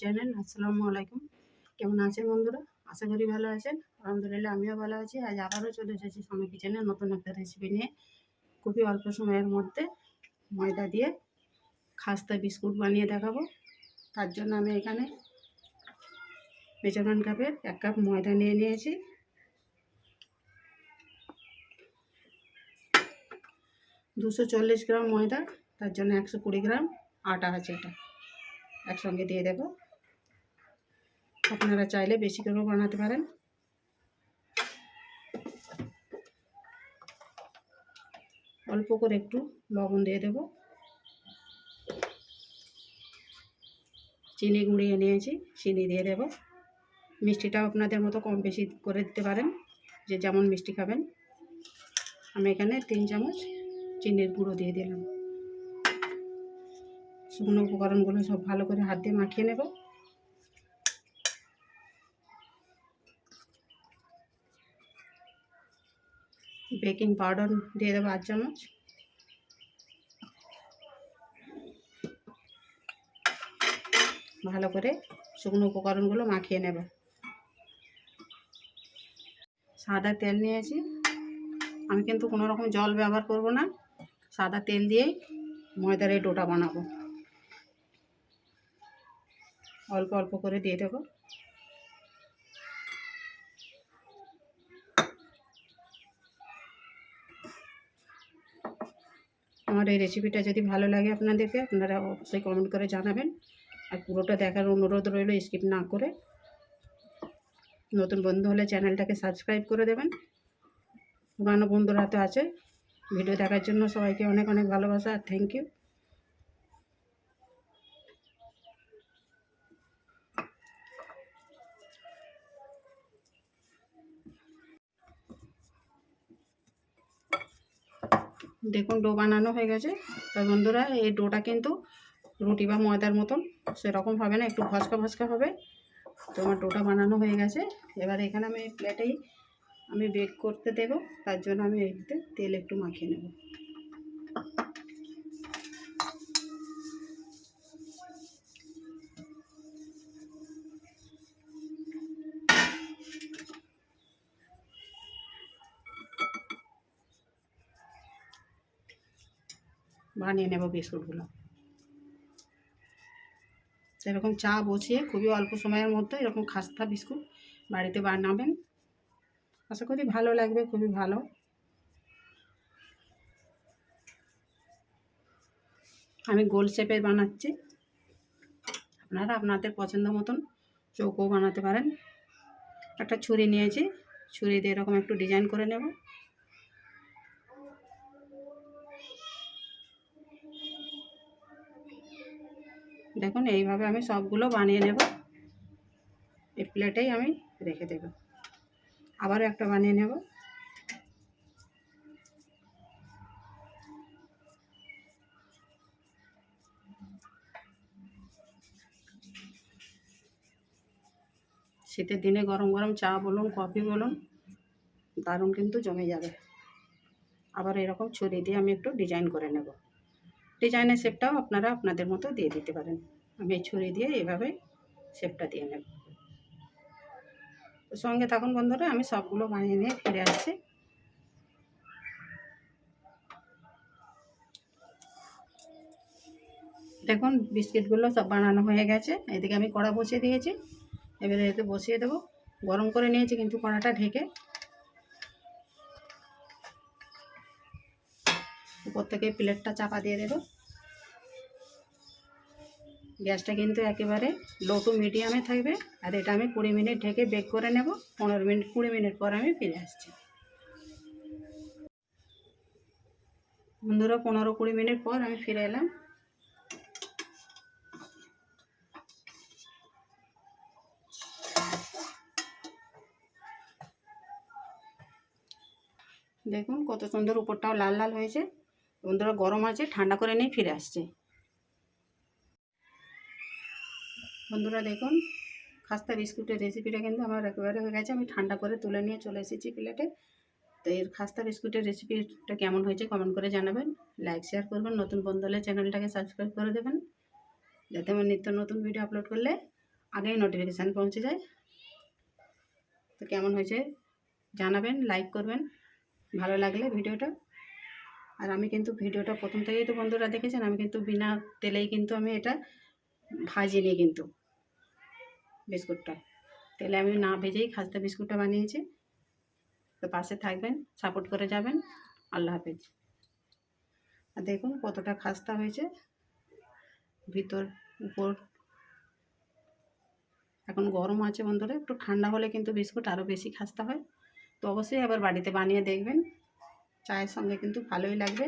Channel, আসসালামু আলাইকুম। কেমন আছেন বন্ধুরা? আশা করি ভালো আছেন। আলহামদুলিল্লাহ, আমিও ভালো আছি। আজ আবারও চলে এসেছি স্বামী কিচেনের নতুন একটা রেসিপি নিয়ে। খুবই অল্প সময়ের মধ্যে ময়দা দিয়ে খাস্তা বিস্কুট বানিয়ে দেখাবো। তার জন্য আমি এখানে মেজারমেন্ট কাপের এক কাপ ময়দা নিয়ে নিয়েছি। দুশো চল্লিশ গ্রাম ময়দা, তার জন্য একশো কুড়ি গ্রাম আটা আছে এটা। একসঙ্গে দিয়ে দেব। আপনারা চাইলে বেশি করেও বানাতে পারেন। অল্প করে একটু লবণ দিয়ে দেব। চিনি গুঁড়িয়ে নিয়েছি, চিনি দিয়ে দেব। মিষ্টিটাও আপনাদের মতো কম বেশি করে দিতে পারেন, যে যেমন মিষ্টি খাবেন। আমি এখানে তিন চামচ চিনির গুঁড়ো দিয়ে দিলাম। শুকনো উপকরণগুলো সব ভালো করে হাত দিয়ে মাখিয়ে নেব। বেকিং পাউডার দিয়ে দেবো আট চামচ। ভালো করে শুকনো উপকরণগুলো মাখিয়ে নেব। সাদা তেল নিয়েছি। আমি কিন্তু কোনো রকম জল ব্যবহার করব না। সাদা তেল দিয়েই ময়দার এই ডোটা বানাবো। অল্প অল্প করে দিয়ে দেবো। আমার এই রেসিপিটা যদি ভালো লাগে আপনাদেরকে, আপনারা অবশ্যই কমেন্ট করে জানাবেন। আর পুরোটা দেখার অনুরোধ রইল স্কিপ না করে। নতুন বন্ধু হলে চ্যানেলটাকে সাবস্ক্রাইব করে দেবেন। পুরানো বন্ধুরা তো আছে। ভিডিও দেখার জন্য সবাইকে অনেক অনেক ভালোবাসা। আর থ্যাংক ইউ দেখুন ডো বানানো হয়ে গেছে। তো বন্ধুরা, এই ডোটা কিন্তু রুটি বা ময়দার মতন, সেরকম হবে না, একটু ভসকা ভসকা হবে। তো আমার ডোটা বানানো হয়ে গেছে। এবার এখানে আমি প্লেটেই আমি বেক করতে দেবো, তার জন্য আমি এতে তেল একটু মাখিয়ে নেব। বানিয়ে নেব বিস্কুটগুলো। এরকম চা বসিয়ে খুবই অল্প সময়ের মধ্যে এরকম খাস্তা বিস্কুট বাড়িতে বানাবেন। আশা করি ভালো লাগবে, খুবই ভালো। আমি গোল শেপের বানাচ্ছি। আপনারা আপনাদের পছন্দ মতন চৌকো বানাতে পারেন। একটা ছুরি নিয়েছি, ছুরি দিয়ে এরকম একটু ডিজাইন করে নেব। দেখুন, এইভাবে আমি সবগুলো বানিয়ে নেব। এই প্লেটেই আমি রেখে দেব। আবারও একটা বানিয়ে নেব। শীতের দিনে গরম গরম চা বলুন, কফি বলুন, দারুণ কিন্তু জমে যাবে। আবার এরকম ছুরি দিয়ে আমি একটু ডিজাইন করে নেব। ডিজাইনের শেপটাও আপনারা আপনাদের মতো দিয়ে দিতে পারেন। আমি ছুরি দিয়ে এভাবে শেপটা দিয়ে নেব। তো সঙ্গে থাকুন বন্ধুরা, আমি সবগুলো বানিয়ে নিয়ে ফিরে আসছি। দেখুন, বিস্কিটগুলো সব বানানো হয়ে গেছে। এদিকে আমি কড়া বসিয়ে দিয়েছি। এবারে এতে বসিয়ে দেবো। গরম করে নিয়েছি কিন্তু কড়াটা ঢেকে। উপর থেকে প্লেটটা চাপা দিয়ে দেবো। গ্যাসটা কিন্তু একেবারে লো টু মিডিয়ামে থাকবে। আর এটা আমি কুড়ি মিনিট ঢেকে বেক করে নেব। পনেরো মিনিট, কুড়ি মিনিট পর আমি ফিরে আসছি। বন্ধুরা, পনেরো কুড়ি মিনিট পর আমি ফিরে এলাম। দেখুন কত সুন্দর উপরটাও লাল লাল হয়েছে। বন্ধুরা গরম আছে, ঠান্ডা করে নিয়ে ফিরে আসছে। বন্ধুরা দেখুন, খাস্তা বিস্কুটের রেসিপিটা কিন্তু আমার একেবারে হয়ে গেছে। আমি ঠান্ডা করে তুলে নিয়ে চলে এসেছি প্লেটে। তো এর খাস্তা বিস্কুটের রেসিপিটা কেমন হয়েছে কমেন্ট করে জানাবেন। লাইক শেয়ার করবেন। নতুন বন্ধু হলে চ্যানেলটাকে সাবস্ক্রাইব করে দেবেন। যাতে আমার নিত্য নতুন ভিডিও আপলোড করলে আগেই নোটিফিকেশান পৌঁছে যায়। তো কেমন হয়েছে জানাবেন লাইক করবেন। ভালো লাগলে ভিডিওটা আর আমি কিন্তু ভিডিওটা প্রথম থেকেই তো বন্ধুরা দেখেছেন, আমি কিন্তু বিনা তেলেই কিন্তু আমি এটা ভাজিনি কিন্তু বিস্কুটটা। তেলে আমি না ভেজেই খাস্তা বিস্কুটটা বানিয়েছি। তো পাশে থাকবেন, সাপোর্ট করে যাবেন। আল্লাহ হাফেজ। আর দেখুন কতটা খাস্তা হয়েছে। ভিতর, উপর। এখন গরম আছে বন্ধুরা, একটু ঠান্ডা হলে কিন্তু বিস্কুট আরও বেশি খাস্তা হয়। তো অবশ্যই আবার বাড়িতে বানিয়ে দেখবেন। চায়ের সঙ্গে কিন্তু ভালোই লাগবে।